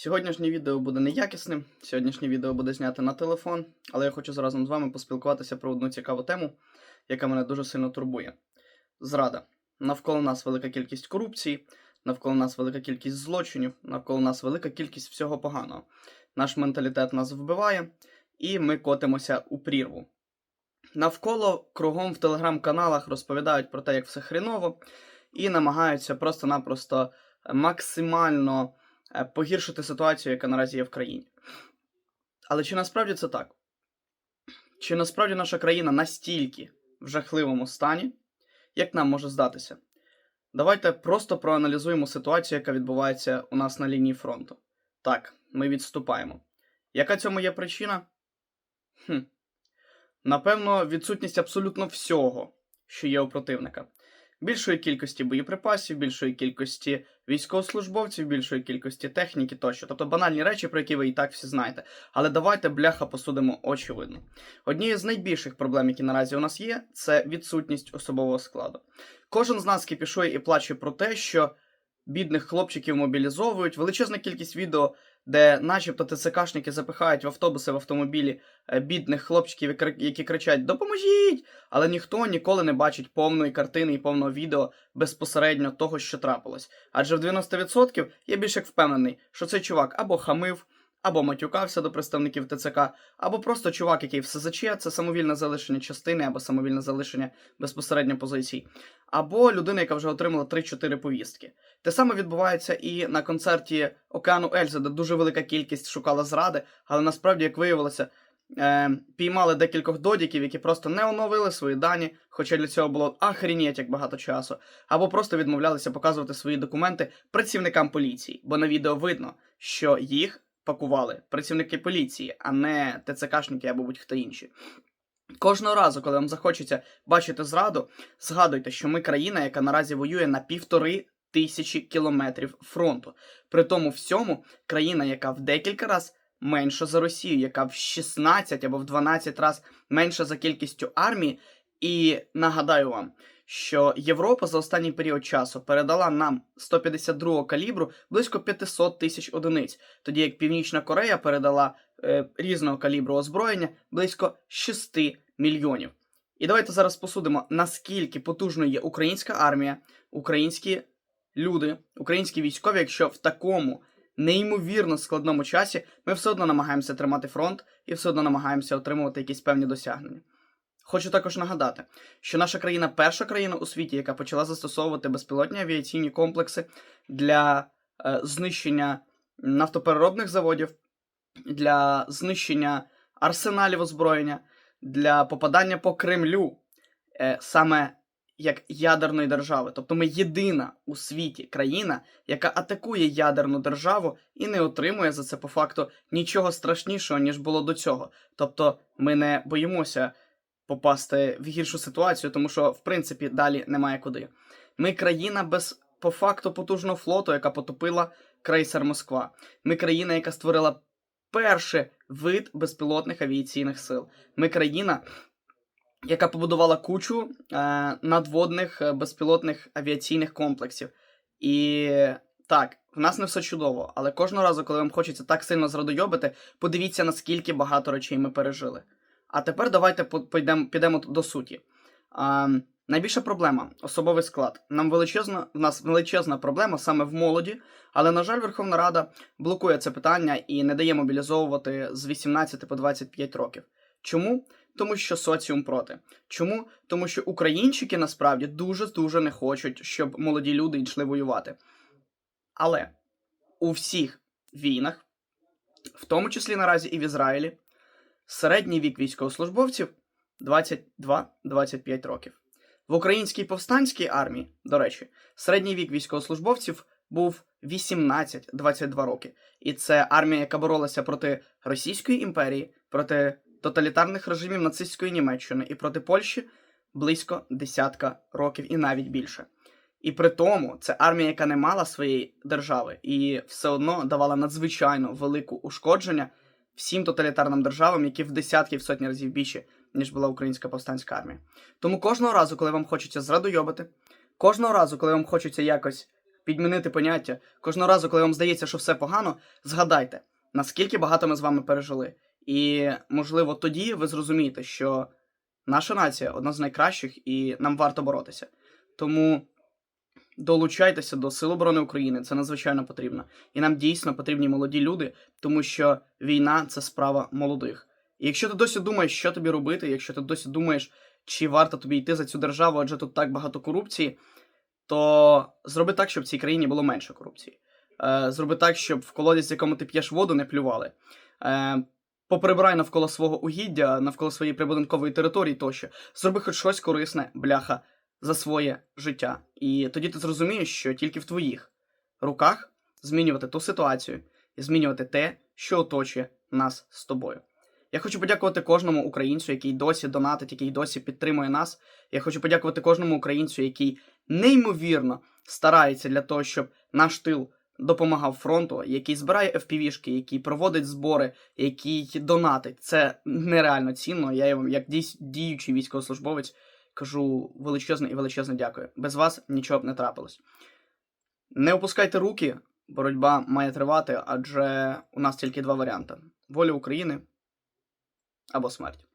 Сьогоднішнє відео буде неякісним. Сьогоднішнє відео буде знято на телефон, але я хочу разом з вами поспілкуватися про одну цікаву тему, яка мене дуже сильно турбує. Зрада. Навколо нас велика кількість корупції, навколо нас велика кількість злочинів, навколо нас велика кількість всього поганого. Наш менталітет нас вбиває, і ми котимося у прірву. Навколо кругом в телеграм-каналах розповідають про те, як все хріново, і намагаються просто-напросто максимально погіршити ситуацію, яка наразі є в країні. Але чи насправді це так? Чи насправді наша країна настільки в жахливому стані, як нам може здатися? Давайте просто проаналізуємо ситуацію, яка відбувається у нас на лінії фронту. Так, ми відступаємо. Яка цьому є причина? Хм. Напевно, відсутність абсолютно всього, що є у противника. Більшої кількості боєприпасів, більшої кількості військовослужбовців, більшої кількості техніки тощо. Тобто банальні речі, про які ви і так всі знаєте. Але давайте бляха посудимо очевидно. Однією з найбільших проблем, які наразі у нас є, це відсутність особового складу. Кожен з нас кипішує і плаче про те, що бідних хлопчиків мобілізовують. Величезна кількість відео, де, начебто, ТЦКшники запихають в автобуси в автомобілі е, бідних хлопчиків, які кричать Допоможіть! Але ніхто ніколи не бачить повної картини і повного відео безпосередньо того, що трапилось. Адже в 90% я більш як впевнений, що цей чувак або хамив, або матюкався до представників ТЦК, або просто чувак, який в СЗЧ, це самовільне залишення частини або самовільне залишення безпосередньо позицій, або людина, яка вже отримала 3-4 повістки. Те саме відбувається і на концерті Океану Ельзи, де дуже велика кількість шукала зради, але насправді, як виявилося, е, піймали декількох додіків, які просто не оновили свої дані, хоча для цього було ахрінєть як багато часу, або просто відмовлялися показувати свої документи працівникам поліції, бо на відео видно, що їх пакували працівники поліції, а не ТЦКшники або будь-хто інші. Кожного разу, коли вам захочеться бачити зраду, згадуйте, що ми країна, яка наразі воює на півтори тисячі кілометрів фронту. При тому всьому країна, яка в декілька разів менша за Росію, яка в 16 або в 12 разів менша за кількістю армії. І нагадаю вам, що Європа за останній період часу передала нам 152 калібру близько 500 тисяч одиниць, тоді як Північна Корея передала е, різного калібру озброєння близько 6 мільйонів. І давайте зараз посудимо, наскільки потужною є українська армія, українські люди, українські військові, якщо в такому неймовірно складному часі ми все одно намагаємося тримати фронт і все одно намагаємося отримувати якісь певні досягнення. Хочу також нагадати, що наша країна перша країна у світі, яка почала застосовувати безпілотні авіаційні комплекси для е, знищення нафтопереробних заводів, для знищення арсеналів озброєння, для попадання по Кремлю е, саме як ядерної держави. Тобто ми єдина у світі країна, яка атакує ядерну державу і не отримує за це по факту нічого страшнішого, ніж було до цього. Тобто ми не боїмося попасти в гіршу ситуацію, тому що, в принципі, далі немає куди. Ми країна без по факту потужного флоту, яка потопила крейсер Москва. Ми країна, яка створила перший вид безпілотних авіаційних сил. Ми країна, яка побудувала кучу е, надводних е, безпілотних авіаційних комплексів. І так, в нас не все чудово, але кожного разу, коли вам хочеться так сильно зрадойобити, подивіться, наскільки багато речей ми пережили. А тепер давайте пойдем, підемо до суті. А, найбільша проблема особовий склад. Нам величезна, в нас величезна проблема саме в молоді, але, на жаль, Верховна Рада блокує це питання і не дає мобілізовувати з 18 по 25 років. Чому? Тому що соціум проти. Чому? Тому що українчики насправді дуже дуже не хочуть, щоб молоді люди йшли воювати. Але у всіх війнах, в тому числі наразі і в Ізраїлі, середній вік військовослужбовців 22-25 років. В українській повстанській армії, до речі, середній вік військовослужбовців був 18-22 роки. І це армія, яка боролася проти Російської імперії, проти тоталітарних режимів нацистської Німеччини і проти Польщі близько десятка років і навіть більше. І при тому це армія, яка не мала своєї держави, і все одно давала надзвичайно велику ушкодження всім тоталітарним державам, які в десятки в сотні разів більше, ніж була українська повстанська армія. Тому кожного разу, коли вам хочеться зрадойобити, кожного разу, коли вам хочеться якось підмінити поняття. Кожного разу, коли вам здається, що все погано, згадайте, наскільки багато ми з вами пережили. І, можливо, тоді ви зрозумієте, що наша нація одна з найкращих і нам варто боротися. Тому долучайтеся до Сил оборони України, це надзвичайно потрібно. І нам дійсно потрібні молоді люди, тому що війна це справа молодих. І якщо ти досі думаєш, що тобі робити, якщо ти досі думаєш, чи варто тобі йти за цю державу, адже тут так багато корупції, то зроби так, щоб в цій країні було менше корупції. Е, зроби так, щоб в колодязь, якому ти п'єш воду, не плювали. Е, поприбирай навколо свого угіддя, навколо своєї прибудинкової території тощо. Зроби хоч щось корисне, бляха, за своє життя. І тоді ти зрозумієш, що тільки в твоїх руках змінювати ту ситуацію і змінювати те, що оточує нас з тобою. Я хочу подякувати кожному українцю, який досі донатить, який досі підтримує нас. Я хочу подякувати кожному українцю, який неймовірно старається для того, щоб наш тил допомагав фронту, який збирає FPV-шки, який проводить збори, який донатить. Це нереально цінно. Я вам, як діючий військовослужбовець, кажу величезне і величезне дякую. Без вас нічого б не трапилось. Не опускайте руки, боротьба має тривати, адже у нас тільки два варіанти: воля України або смерть.